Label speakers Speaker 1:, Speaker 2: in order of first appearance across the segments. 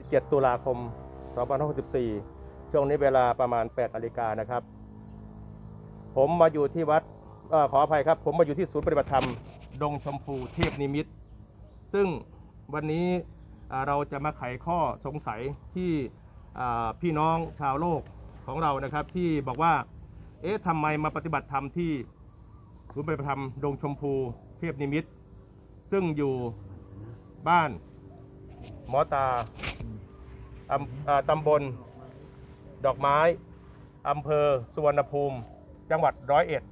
Speaker 1: 27 ตุลาคม 2564 ช่วงนี้เวลาประมาณ 8 นาฬิกานะครับ ผมมาอยู่ที่วัดอขออภัยครับ ผมมาอยู่ที่ศูนย์ปฏิบัติธรรม ดงชมพูเทพนิมิต ซึ่งวันนี้เราจะมาไขข้อสงสัยที่พี่น้องชาวโลกของเรานะครับ ที่บอกว่า เอ๊ะทำไมมาปฏิบัติธรรมที่ศูนย์ปฏิบัติธรรม ดงชมพูเทพนิมิต ซึ่งอยู่บ้านหมอตา อำอ่าตำบลดอกไม้อำเภอสุวรรณภูมิ จังหวัดร้อยเอ็ด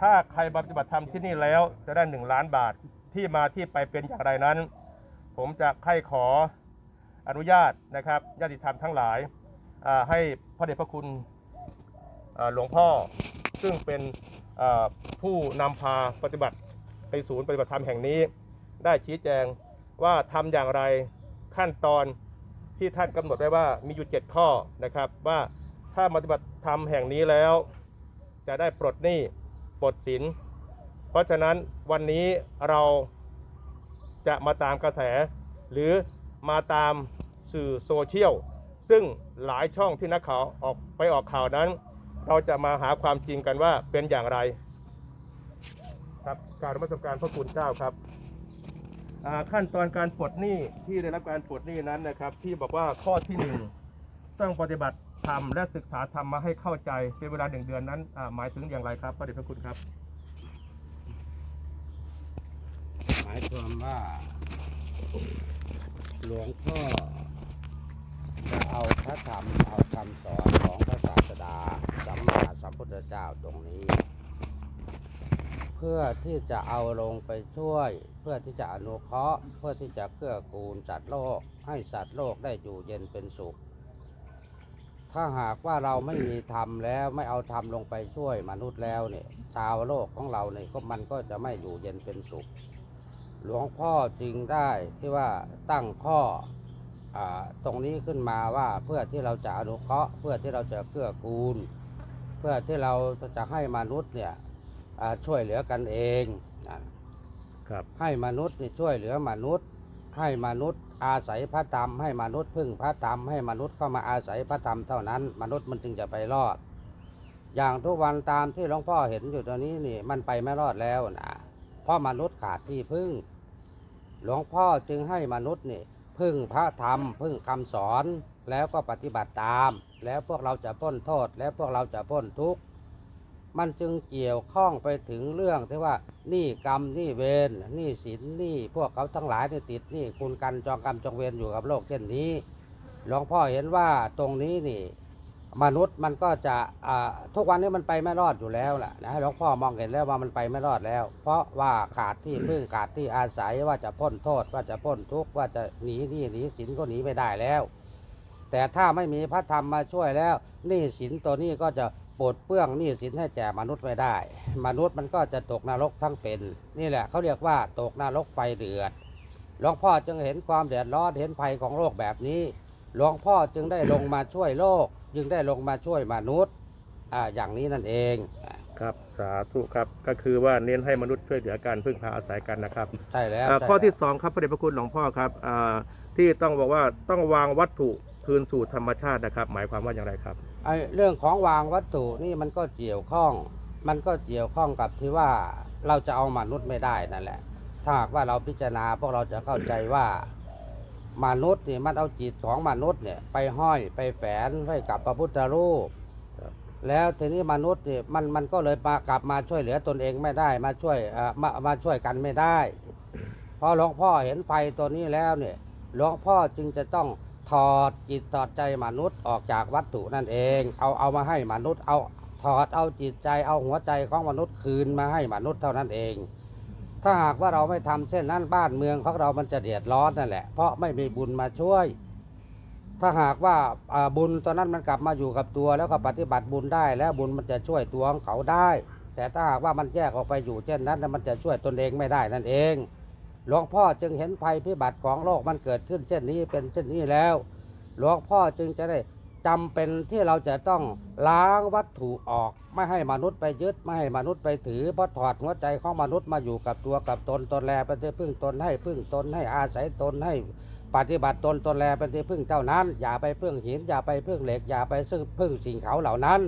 Speaker 1: ถ้าใครปฏิบัติธรรมที่นี่แล้วจะได้หนึ่งล้านบาทที่มาที่ไปเป็นอย่างไรนั้น ผมจะใคร่ขออนุญาตนะครับญาติธรรมทั้งหลายอ่าให้พระเดชพระคุณอ่าหลวงพ่อ ซึ่งเป็นอ่าผู้นำพาปฏิบัติในศูนย์ปฏิบัติธรรมแห่งนี้ ได้ชี้แจงว่าทำอย่างไรขั้นตอน ที่ท่านกำหนดไว้ว่ามีอยู่ 7 ข้อนะครับ ว่าถ้าปฏิบัติธรรมแห่งนี้แล้ว จะได้ปลดหนี้ปลดสิน เพราะฉะนั้นวันนี้เราจะมาตามกระแส หรือมาตามสื่อโซเชียลซึ่งหลายช่องที่นักข่าวออกไปออกข่าวนั้น เราจะมาหาความจริงกันว่าเป็นอย่างไร ครับกรารมาสการพระคุณเจ้าครับ ขั้นตอนการปลดหนี้ที่ได้รับการปลดหนี้นั้นนะครับ ที่บอกว่าข้อที่หนึ่งต้องปฏิบัติธรรมและศึกษาธรรมมาให้เข้าใจเป็นเวลาหนึ่งเดือนนั้นหมายถึงอย่างไรครับพระเดชพระคุณครับ
Speaker 2: หมายความว่าหลวงพ่อจะเอาพระธรรมเอาคำสอนของพระศาสดาสัมมาสัมพุทธเจ้าตรงนี้ เพื่อที่จะเอาลงไปช่วย พื่อที่จะอนุเคราะห์เพื่อที่จะเกื้อกูลสัตว์โลก ให้สัตว์โลกได้อยู่เย็นเป็นสุข ถ้าหากว่าเราไม่มีธรรมแล้วไม่เอาธรรมลงไปช่วยมนุษย์แล้วเนี่ยชาวโลกของเราเนี่ยก็มันก็จะไม่อยู่เย็นเป็นสุข หลวงพ่อจึงได้ที่ว่าตั้งข้ออตรงนี้ขึ้นมาว่าเพื่อที่เราจะอนุเคราะห์ เพื่อที่เราจะเกื้อกูล เพื่อที่เราจะให้มนุษย์เนี่ยช่วยเหลือกันเอง ครับ ให้มนุษย์นี่ช่วยเหลือมนุษย์ ให้มนุษย์อาศัยพระธรรมให้มนุษย์พึ่งพระธรรมให้มนุษย์เข้ามาอาศัยพระธรรมเท่านั้น มนุษย์มันจึงจะไปรอด อย่างทุกวันตามที่หลวงพ่อเห็นอยู่ตอนนี้นี่มันไปไม่รอดแล้วนะเพราะมนุษย์ขาดที่พึ่ง หลวงพ่อจึงให้มนุษย์นี่พึ่งพระธรรมพึ่งคำสอนแล้วก็ปฏิบัติตาม แล้วพวกเราจะพ้นโทษ แล้วพวกเราจะพ้นทุกข์ มันจึงเกี่ยวข้องไปถึงเรื่องที่ว่าหนี่กรรมหนี่เวรหนี่ศีลหนี่พวกเขาทั้งหลายที่ติดหนี่คุณกันจองกรรมจองเวรอยู่กับโลกเช่นนี้หลวงพ่อเห็นว่าตรงนี้นี่ มนุษย์มันก็จะทุกวันนี้มันไปไม่รอดอยู่แล้วแหละนะหลวงพ่อมองเห็นแล้วว่ามันไปไม่รอดแล้ว เพราะว่าขาดที่พึ่งขาดที่อาศัยว่าจะพ้นโทษว่าจะพ้นทุกข์ว่าจะหนีหนี้หนีสินก็หนีไม่ได้แล้ว แต่ถ้าไม่มีพระธรรมมาช่วยแล้วหนี้สินตัวนี้ก็จะ ปลดเปลื้องหนี้สินให้แก่มนุษย์ไม่ได้ มนุษย์มันก็จะตกนรกทั้งเป็น นี่แหละเขาเรียกว่าตกนรกไฟเดือดหลวงพ่อจึงเห็นความเดือดร้อนเห็นภัยของโลกแบบนี้ หลวงพ่อจึงได้ลงมาช่วยโลก จึงได้ลงมาช่วยมนุษย์อ่าอย่างนี้นั่นเองอ่า
Speaker 1: ครับสาธุครับก็คือว่าเน้นให้มนุษย์ช่วยเหลือการพึ่งพาอาศัยกันนะครับ
Speaker 2: ใช่แล้ว
Speaker 1: อ่า
Speaker 2: ใช่
Speaker 1: ข้อที่
Speaker 2: แล้ว
Speaker 1: สองครับพระเดชพระคุณหลวงพ่อครับอ่าที่ต้องบอกว่าต้องวางวัตถุคืนสู่ธรรมชาตินะครับ หมายความว่าอย่างไรครับ
Speaker 2: ไอ้ เรื่องของวางวัตถุนี่มันก็เกี่ยวข้อง มันก็เกี่ยวข้องกับที่ว่าเราจะเอามนุษย์ไม่ได้นั่นแหละ ถ้าหากว่าเราพิจารณาพวกเราจะเข้าใจว่ามนุษย์นี่มันเอาจิตของมนุษย์เนี่ยไปห้อยไปแฝนไว้กับพระพุทธรูป แล้วทีนี้มนุษย์นี่มันมันก็เลยมากลับมาช่วยเหลือตนเองไม่ได้มาช่วยเอ่อมามาช่วยกันไม่ได้พอหลวงพ่อเห็นภัยตัวนี้แล้วเนี่ยหลวงพ่อจึงจะต้อง ถอดจิตถอดใจมนุษย์ออกจากวัตถุนั่นเอง เอาเอามาให้มนุษย์เอาถอดเอาจิตใจเอาหัวใจของมนุษย์คืนมาให้มนุษย์เท่านั้นเอง ถ้าหากว่าเราไม่ทำเช่นนั้นบ้านเมืองของเรามันจะเดือดร้อนนั่นแหละ เพราะไม่มีบุญมาช่วย ถ้าหากว่าบุญตอนนั้นมันกลับมาอยู่กับตัวแล้วก็ปฏิบัติบุญได้ แล้วบุญมันจะช่วยตัวของเขาได้ แต่ถ้าหากว่ามันแยกออกไปอยู่เช่นนั้นมันจะช่วยตนเองไม่ได้นั่นเอง หลวงพ่อจึงเห็นภัยพิบัติของโลกมันเกิดขึ้นเช่นนี้เป็นเช่นนี้แล้ว หลวงพ่อจึงจะได้จำเป็นที่เราจะต้องล้างวัตถุออก ไม่ให้มนุษย์ไปยึดไม่ให้มนุษย์ไปถือเพราะถอดหัวใจของมนุษย์มาอยู่กับตัวกับตนตนแลไปเพื่อพึ่งตนให้พึ่งตนให้อาศัยตนให้ปฏิบัติตนตนแลเป็นที่พึ่งเท่านั้น อย่าไปพึ่งหินอย่าไปพึ่งเหล็กอย่าไปซึ่งพึ่งสิ่งเขาเหล่านั้น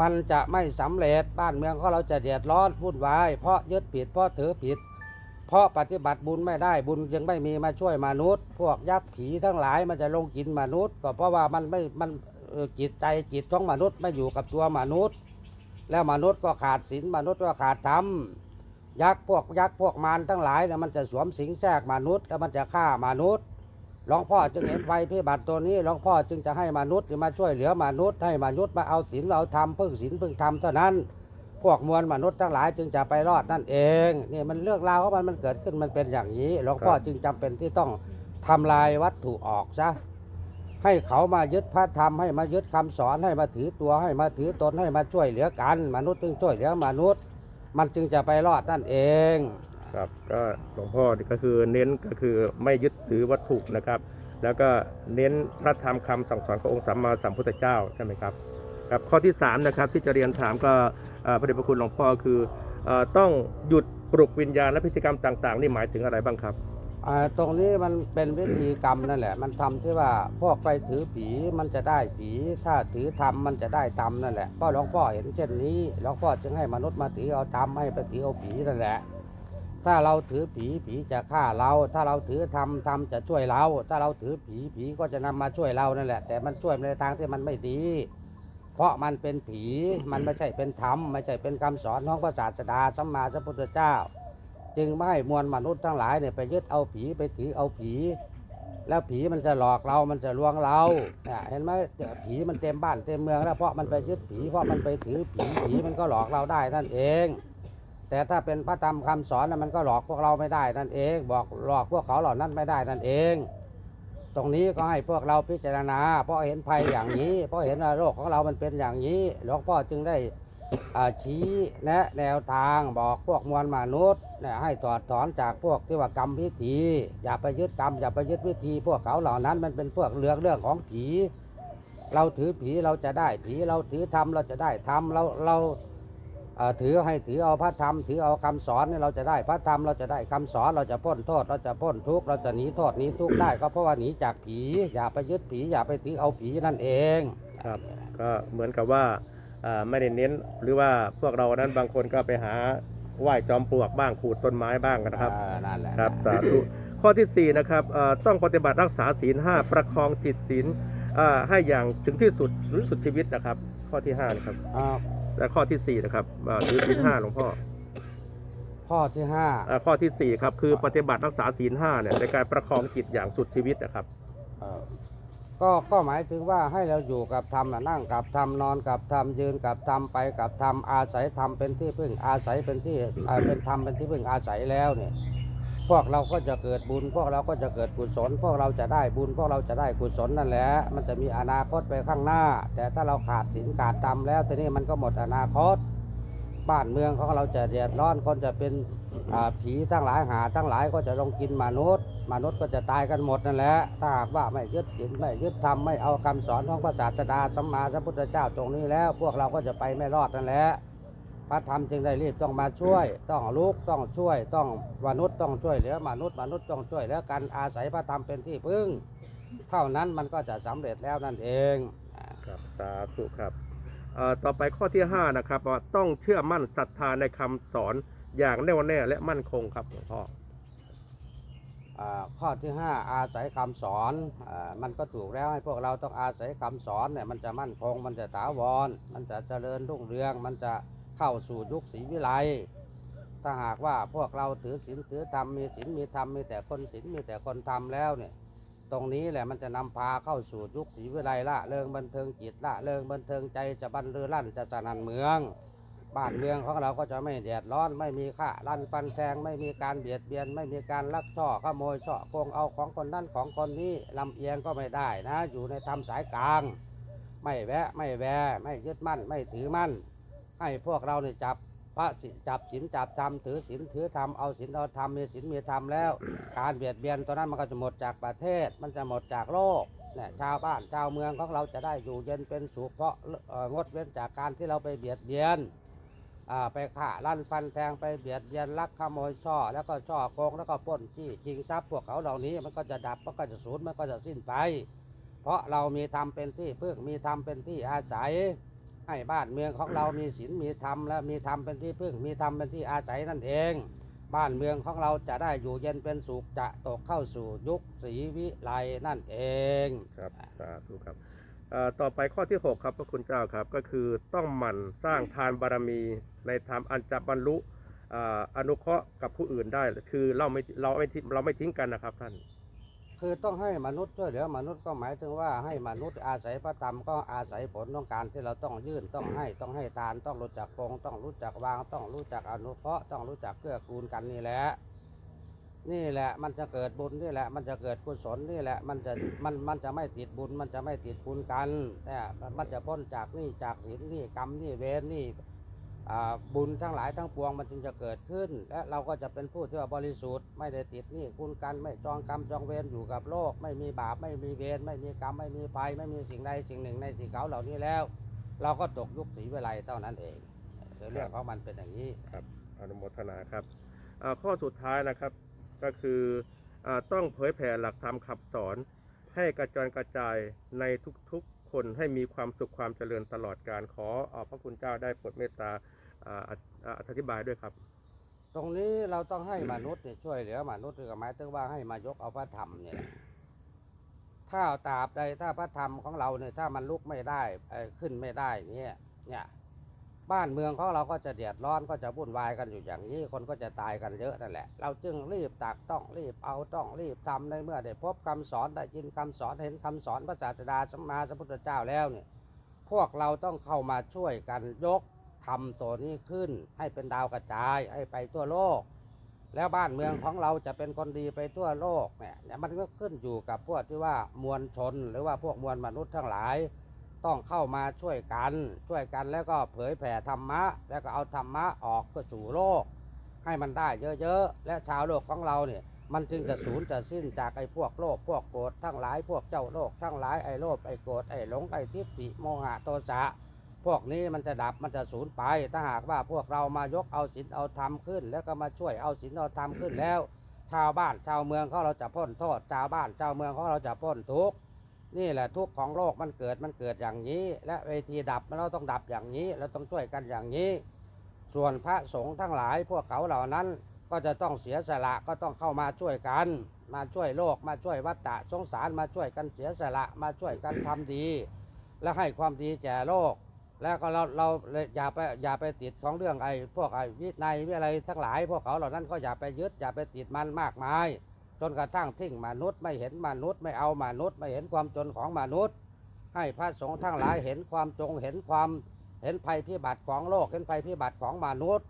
Speaker 2: มันจะไม่สำเร็จบ้านเมืองของเราจะเดือดร้อนวุ่นวายเพราะยึดผิดเพราะถือผิด เพราะปฏิบัติบุญไม่ได้บุญจึงไม่มีมาช่วยมนุษย์ พวกยักษ์ผีทั้งหลายมันจะลงกินมนุษย์ ก็เพราะว่ามันไม่มันจิตใจจิตของมนุษย์ไม่อยู่กับตัวมนุษย์ แล้วมนุษย์ก็ขาดศีลมนุษย์ก็ขาดธรรมยักษ์พวกยักษ์พวกมารทั้งหลายเนี่ยมันจะสวมสิงแทรกมนุษย์ แล้วมันจะฆ่ามนุษย์หลวงพ่อจึงเห็นไฟพิบัติตัวนี้หลวงพ่อจึงจะให้มนุษย์มาช่วยเหลือมนุษย์ให้มนุษย์มาเอาศีลเอาธรรมพึ่งศีลพึ่งธรรมเท่านั้น วกมวลมนุษย์ทั้งหลายจึงจะไปรอดนั่นเองนี่มันเรื่องราวของมันมันเกิดขึ้นมันเป็นอย่างนี้หลวงพ่อจึงจำเป็นที่ต้องทำลายวัตถุออกซะให้เขามายึดพระธรรมให้มายึดคำสอนให้มาถือตัวให้มาถือตนให้มาช่วยเหลือกัน มนุษย์จึงช่วยเหลือมนุษย์ มันจึงจะไปรอดนั่นเอง
Speaker 1: ครับก็หลวงพ่อก็คือเน้นก็คือไม่ยึดถือวัตถุนะครับ แล้วก็เน้นพระธรรมคำสั่งสอนขององค์สัมมาสัมพุทธเจ้าใช่ไหมครับ ครับข้อที่3นะครับที่จะเรียนถามก็พระเดชพระคุณหลวงพ่อคืออต้องหยุดปลุกวิญญาณและพฤติกรรมต่าง ๆ นี่หมายถึงอะไรบ้างครับ
Speaker 2: ตรงนี้มันเป็นวิธีกรรมนั่นแหละ มันทำที่ว่าพวกไปถือผีมันจะได้ผี ถ้าถือธรรมมันจะได้ธรรมนั่นแหละเพราะหลวงพ่อเห็นเช่นนี้หลวงพ่อจึงให้มนุษย์มาถือเอาธรรมให้ไปถือเอาผีนั่นแหละ ถ้าเราถือผีผีจะฆ่าเรา ถ้าเราถือธรรมธรรมจะช่วยเรา ถ้าเราถือผีผีก็จะนำมาช่วยเรานั่นแหละ แต่มันช่วยในทางที่มันไม่ดี เพราะมันเป็นผีมันไม่ใช่เป็นธรรมไม่ใช่เป็นคำสอนของพระศาสดาสัมมาสัมพุทธเจ้า จึงไม่ให้มวลมนุษย์ทั้งหลายเนี่ยไปยึดเอาผีไปถือเอาผี แล้วผีมันจะหลอกเรา มันจะลวงเราเนี่ยเห็นไหมเนี่ยผีมันเต็มบ้านเต็มเมืองแล้วเพราะมันไปยึดผีเพราะมันไปถือผีผีมันก็หลอกเราได้นั่นเอง แต่ถ้าเป็นพระธรรมคำสอนน่ะมันก็หลอกพวกเราไม่ได้นั่นเอง บอกหลอกพวกเขาเหล่านั้นไม่ได้นั่นเอง ตรงนี้ก็ให้พวกเราพิจารณา เพราะเห็นภัยอย่างนี้ เพราะเห็นว่าโลกของเรามันเป็นอย่างนี้ หลวงพ่อจึงได้ชี้แนะแนวทางบอกพวกมวลมนุษย์ให้ถอดถอนจากพวกที่ว่ากรรมพิธี อย่าไปยึดกรรม อย่าไปยึดวิธี พวกเขาเหล่านั้นมันเป็นพวกเรื่องเรื่องของผี เราถือผีเราจะได้ผีเราถือธรรมเราจะได้ธรรมเราเรา ถือให้ถือเอาพระธรรมถือเอาคำสอนเนี่ยเราจะได้พระธรรมเราจะได้คำสอนเราจะพ้นโทษ เราจะพ้นทุกข์เราจะหนีโทษหนีทุกข์ได้ก็เพราะว่าหนีจากผี อย่าไปยึดผีอย่าไปถือเอาผีนั่นเอง
Speaker 1: ครับก็เหมือนกับว่าอ่าไม่ได้เน้นหรือว่าพวกเรานั้นบางคนก็ไปหาไหว้จอมปลวกบ้างขูดต้นไม้บ้างนะครับ
Speaker 2: อ่านั่นแหละ
Speaker 1: ครับสาธุข้อที่ 4 นะครับเอ่อต้องปฏิบัติรักษาศีลห้าประคองจิตศีลอ่าให้อย่างถึงที่สุดหรือสุดชีวิตนะครับ ข้อที่5นะครับ
Speaker 2: อ่า
Speaker 1: และข้อที่4นะครับอ่าถือศีลห้าหลวงพ่อ
Speaker 2: ข้อที่ห้า
Speaker 1: อ่าข้อที่4ครับคือปฏิบัติรักษาศีลห้าเนี่ยในการประคองจิตอย่างสุดชีวิตนะครับ
Speaker 2: เอ่อก็ก็หมายถึงว่าให้เราอยู่กับธรรมน่ะนั่งกับธรรมนอนกับธรรมยืนกับธรรมไปกับธรรมอาศัยธรรมเป็นที่พึ่งอาศัยเป็นที่เอ่อเป็นธรรมเป็นที่พึ่งอาศัยแล้วเนี่ย พวกเราก็จะเกิดบุญ พวกเราก็จะเกิดกุศล พวกเราจะได้บุญ พวกเราจะได้กุศลนั่นแหละ มันจะมีอนาคตไปข้างหน้า แต่ถ้าเราขาดศีลขาดธรรมแล้วทีนี้มันก็หมดอนาคต บ้านเมืองของเราจะเดือดร้อน คนจะเป็นผีทั้งหลายหาทั้งหลายก็จะลงกินมนุษย์ มนุษย์ก็จะตายกันหมดนั่นแหละ ถ้าหากว่าไม่ยึดศีลไม่ยึดธรรมไม่เอาคำสอนของพระศาสดาสัมมาสัมพุทธเจ้าตรงนี้แล้ว พวกเราก็จะไปไม่รอดนั่นแหละ พระธรรมจึงได้รีบต้องมาช่วย ต้องลุกต้องช่วย ต้องมนุษย์ต้องช่วยเหลือมนุษย์มนุษย์ต้องช่วยเหลือกันอาศัยพระธรรมเป็นที่พึ่ง เท่านั้นมันก็จะสำเร็จแล้วนั่นเอง
Speaker 1: ครับสาธุครับเอ่อต่อไปข้อที่ 5 นะครับว่าต้องเชื่อมั่นศรัทธาในคำสอนอย่างแน่วแน่และมั่นคงครับหลวงพ่อ
Speaker 2: อ่าข้อที่ 5 อาศัยคำสอนอามันก็ถูกแล้วให้พวกเราต้องอาศัยคำสอนเนี่ยมันจะมั่นคง มันจะถาวร มันจะเจริญรุ่งเรืองมันจะ เข้าสู่ยุคศรีวิไลถ้าหากว่าพวกเราถือศีลถือธรรมมีศีลมีธรรมมีแต่คนศีลมีแต่คนธรรมแล้วเนี่ย ตรงนี้แหละมันจะนำพาเข้าสู่ยุคศรีวิไลละเริงบันเทิงจิตละเริงบันเทิงใจจะบันเรือลั่นจะสนันเมือง บ้านเมืองของเราก็จะไม่แดดร้อนไม่มีฆ่าลั่นฟันแทงไม่มีการเบียดเบียน ไม่มีการลักช่อขโมยช่อโกงเอาของคนนั้นของคนนี้ลำเอียงก็ไม่ได้นะ อยู่ในธรรมสายกลาง ไม่แวะไม่แวะไม่ยึดมั่นไม่ถือมั่น ให้พวกเราเนี่ยจับพระสิจับศีลจับธรรมถือศีลถือธรรมเอาศีลเอาธรรมมีศีลมีธรรมแล้ว การเบียดเบียนตัวนั้นมันก็จะหมดจากประเทศ มันจะหมดจากโลกเนี่ยชาวบ้านชาวเมืองของเราจะได้อยู่เย็นเป็นสุขเพราะงดเว้นจากการที่เราไปเบียดเบียนไปฆ่าลั่นฟันแทงไปเบียดเบียนลักขโมยช่อ แล้วก็ช่อโกงแล้วก็ป้นจี้ชิงทรัพย์พวกเขาเหล่านี้มันก็จะดับมันก็จะสูญมันก็จะสิ้นไป เพราะเรามีธรรมเป็นที่พึ่งมีธรรมเป็นที่อาศัย ให้บ้านเมืองของเรามีศีลมีธรรมและมีธรรมเป็นที่พึ่งมีธรรมเป็นที่อาศัยนั่นเอง บ้านเมืองของเราจะได้อยู่เย็นเป็นสุขจะตกเข้าสู่ยุคศรีวิไลนั่นเอง
Speaker 1: ครับสาธุครับต่อไปข้อที่ 6 ครับพระคุณเจ้าครับก็คือต้องหมั่นสร้างทานบารมีในธรรมอันจะบรรลุออนุเคราะห์กับผู้อื่นได้ คือเราไม่เราไม่เราไม่ทิ้งกันนะครับท่าน
Speaker 2: คือต้องให้มนุษย์ช่วยเหลือมนุษย์ก็หมายถึงว่าให้มนุษย์อาศัยพระธรรมก็อาศัยผลต้องการที่เราต้องยื่นต้องให้ต้องให้ทานต้องรู้จักโกงต้องรู้จักวาง ต้องรู้จักอนุเคราะห์ต้องรู้จักเกื้อกูลกันนี่แหละนี่แหละมันจะเกิดบุญนี่แหละ มันจะเกิดกุศลนี่แหละ มันจะมันมันจะไม่ติดบุญ มันจะไม่ติดบุญกันแต่มันจะพ้นจากนี่จากศีลนี่กรรมนี่เวรนี่ บุญทั้งหลายทั้งปวงมันจึงจะเกิดขึ้น และเราก็จะเป็นผู้ที่ว่าบริสุทธิ์ไม่ได้ติดนี่คุณกันไม่จองกรรมจองเวรอยู่กับโลก ไม่มีบาปไม่มีเวรไม่มีกรรมไม่มีภัยไม่มีสิ่งใดสิ่งหนึ่งในสิ่งเขาเหล่านี้แล้ว เราก็ตกยุคศรีวิไลเท่านั้นเองเรื่องของมันเป็นอย่างนี้
Speaker 1: ครับอนุโมทนาครับข้อสุดท้ายนะครับก็คืออต้องเผยแผ่หลักธรรมขับสอน ให้กระจรกระจายในทุกๆคนให้มีความสุขความเจริญตลอดการขออพระคุณเจ้าได้โปรดเมตตา อ่าอ่าอธิบายด้วยครับ
Speaker 2: ตรงนี้เราต้องให้มนุษย์เนี่ยช่วยเหลือมนุษย์คือหมายถึงว่าให้มายกเอาพระธรรมเนี่ยถ้าตราบใดถ้าพระธรรมของเราเนี่ยถ้ามันลุกไม่ได้เอ่อขึ้นไม่ได้เนี่ยเนี่ยบ้านเมืองของเราก็จะเดือดร้อนก็จะวุ่นวายกันอยู่อย่างนี้คนก็จะตายกันเยอะนั่นแหละ เราจึงรีบตักต้องรีบเอาต้องรีบทำในเมื่อได้พบคำสอนได้ยินคำสอนเห็นคำสอนพระศาสดาสัมมาสัมพุทธเจ้าแล้วเนี่ยพวกเราต้องเข้ามาช่วยกันยก ทำตัวนี้ขึ้นให้เป็นดาวกระจายให้ไปทั่วโลก แล้วบ้านเมืองของเราจะเป็นคนดีไปทั่วโลกเนี่ยเนี่ยมันก็ขึ้นอยู่กับพวกที่ว่ามวลชน หรือว่าพวกมวลมนุษย์ทั้งหลาย ต้องเข้ามาช่วยกัน ช่วยกันแล้วก็เผยแผ่ธรรมะ แล้วก็เอาธรรมะออกก็สู่โลก ให้มันได้เยอะๆและชาวโลกของเราเนี่ยมันจึงจะสูญจะสิ้นจากไอ้พวกโลภพวกโกรธทั้งหลายพวกเจ้าโลกทั้งหลายไอ้โลภไอ้โกรธไอ้หลงไอ้ทิฏฐิโมหะโทสะ พวกนี้มันจะดับมันจะสูญไป ถ้าหากว่าพวกเรามายกเอาศีลเอาธรรมขึ้น แล้วก็มาช่วยเอาศีลเอาธรรมขึ้นแล้ว ชาวบ้านชาวเมืองของเราจะพ้นโทษชาวบ้านชาวเมืองของเราจะพ้นทุกข์นี่แหละทุกข์ของโลกมันเกิดมันเกิดอย่างนี้ และเวทีดับเราต้องดับอย่างนี้ เราต้องช่วยกันอย่างนี้ ส่วนพระสงฆ์ทั้งหลาย พวกเขาเหล่านั้นก็จะต้องเสียสละก็ต้องเข้ามาช่วยกัน มาช่วยโลกมาช่วยวัฏฏะสงสารมาช่วยกันเสียสละมาช่วยกันทำดี และให้ความดีแก่โลก แล้วก็เราเราอย่าไปอย่าไปติดของเรื่องไอ้พวกไอ้วินัยวิอะไรทั้งหลาย พวกเขาเหล่านั้นก็อย่าไปยึดอย่าไปติดมันมากมาย จนกระทั่งทิ้งมนุษย์ไม่เห็นมนุษย์ไม่เอามนุษย์ไม่เห็นความจนของมนุษย์ ให้พระสงฆ์ทั้งหลายเห็นความจงเห็นความเห็นภัยพิบัติของโลกเห็นภัยพิบัติของมนุษย์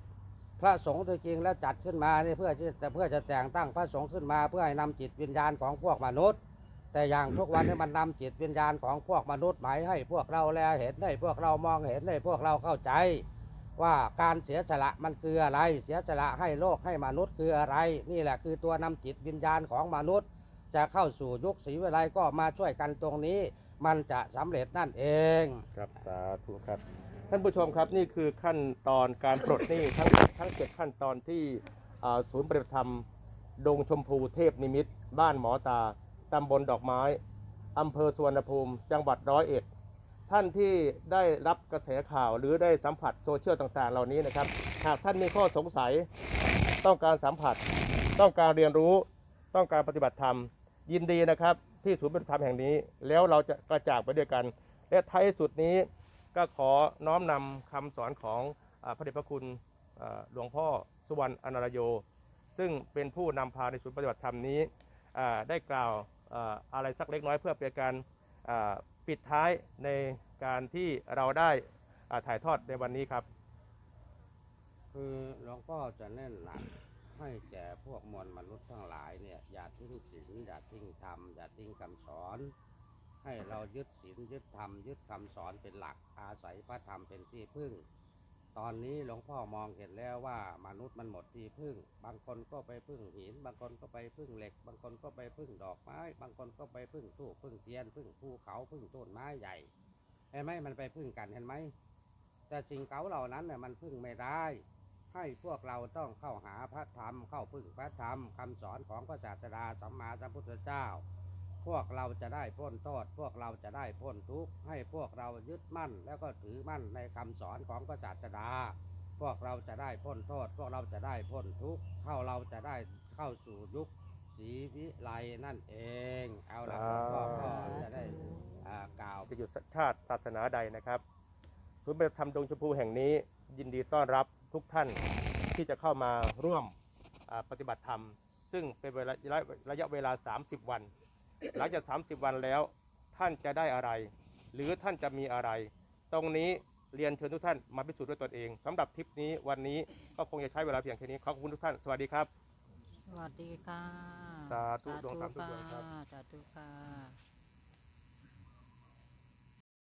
Speaker 2: พระสงฆ์จริงแล้วจัดขึ้นมาเนี่เพื่อจะเพื่อจะแต่งตั้งพระสงฆ์ขึ้นมา เพื่อให้นำจิตวิญญาณของพวกมนุษย์ แต่อย่างทุกวันนี้มันนำจิตวิญญาณของพวกมนุษย์หมายให้พวกเราแลเห็นให้พวกเรามองเห็นให้พวกเราเข้าใจ ว่าการเสียสละมันคืออะไร เสียสละให้โลกให้มนุษย์คืออะไร นี่แหละคือตัวนำจิตวิญญาณของมนุษย์ จะเข้าสู่ยุคศรีวิไลก็มาช่วยกันตรงนี้ มันจะสำเร็จนั่นเอง
Speaker 1: ครับสาธุครับ ท่านผู้ชมครับนี่คือขั้นตอนการปลดหนี้ทั้งทั้งเจ็ดขั้นตอนที่ศูนย์ปฏิบัติธรรมดงชมพูเทพนิมิตบ้านหมอตา ตำบลดอกไม้อำเภอสุวรรณภูมิ จังหวัดร้อยเอ็ด ท่านที่ได้รับกระแสข่าวหรือได้สัมผัสโซเชียลต่างๆ เหล่านี้นะครับ หากท่านมีข้อสงสัย ต้องการสัมผัส ต้องการเรียนรู้ ต้องการปฏิบัติธรรม ยินดีนะครับ ที่ศูนย์ปฏิบัติธรรมแห่งนี้ แล้วเราจะกระจากไปด้วยกัน และท้ายสุดนี้ก็ขอน้อมนำคำสอนของอพระเดชพระคุณหลวงพ่อสุวรรณอนารโย ซึ่งเป็นผู้นำพาในศูนย์ปฏิบัติธรรมนี้ได้กล่าว อะไรสักเล็กน้อยเพื่อเป็นการปิดท้ายในการที่เราได้ถ่ายทอดในวันนี้ครับ
Speaker 2: คือหลวงพ่อจะเน้นหนักให้แก่พวกมวลมนุษย์ทั้งหลายเนี่ยอย่าทิ้งศีลอย่าทิ้งธรรมอย่าทิ้งคำสอน ให้เรายึดศีลยึดธรรมยึดคำสอนเป็นหลักอาศัยพระธรรมเป็นที่พึ่ง ตอนนี้หลวงพ่อมองเห็นแล้วว่ามนุษย์มันหมดที่พึ่ง บางคนก็ไปพึ่งหิน บางคนก็ไปพึ่งเหล็ก บางคนก็ไปพึ่งดอกไม้ บางคนก็ไปพึ่งทูบพึ่งเทียน พึ่งภูเขาพึ่งต้นไม้ใหญ่เห็นไหมมันไปพึ่งกันเห็นไหมแต่สิ่งเก่าเหล่านั้นเนี่ยมันพึ่งไม่ได้ ให้พวกเราต้องเข้าหาพระธรรม เข้าพึ่งพระธรรมคำสอนของพระศาสดาสัมมาสัมพุทธเจ้า พวกเราจะได้พ้นโทษ พวกเราจะได้พ้นทุกข์ให้พวกเรายึดมั่น แล้วก็ถือมั่นในคำสอนของพระศาสดา พวกเราจะได้พ้นโทษ พวกเราจะได้พ้นทุกข์เข้าเราจะได้เข้าสู่ยุคศรีวิไลนั่นเอง เอาละก็ก็จะได้กล่าว
Speaker 1: จะอยู่ชาติศาสนาใดนะครับศูนย์ปฏิธรรมดงชมพูแห่งนี้ ยินดีต้อนรับทุกท่านที่จะเข้ามาร่วมปฏิบัติธรรม ซึ่งเป็นระระยะเวลา 30 วัน หลังจาก 30 วันแล้วท่านจะได้อะไร หรือท่านจะมีอะไร ตรงนี้เรียนเชิญทุกท่านมาพิสูจน์ด้วยตนเองสำหรับทริปนี้วันนี้ก็คงจะใช้เวลาเพียงแค่นี้ขอบคุณทุกท่านสวัสดีครับ
Speaker 3: สวัสดีค่ะ
Speaker 1: สาธุดวงธรรมทุกดวงครับ
Speaker 3: สาธุค่ะ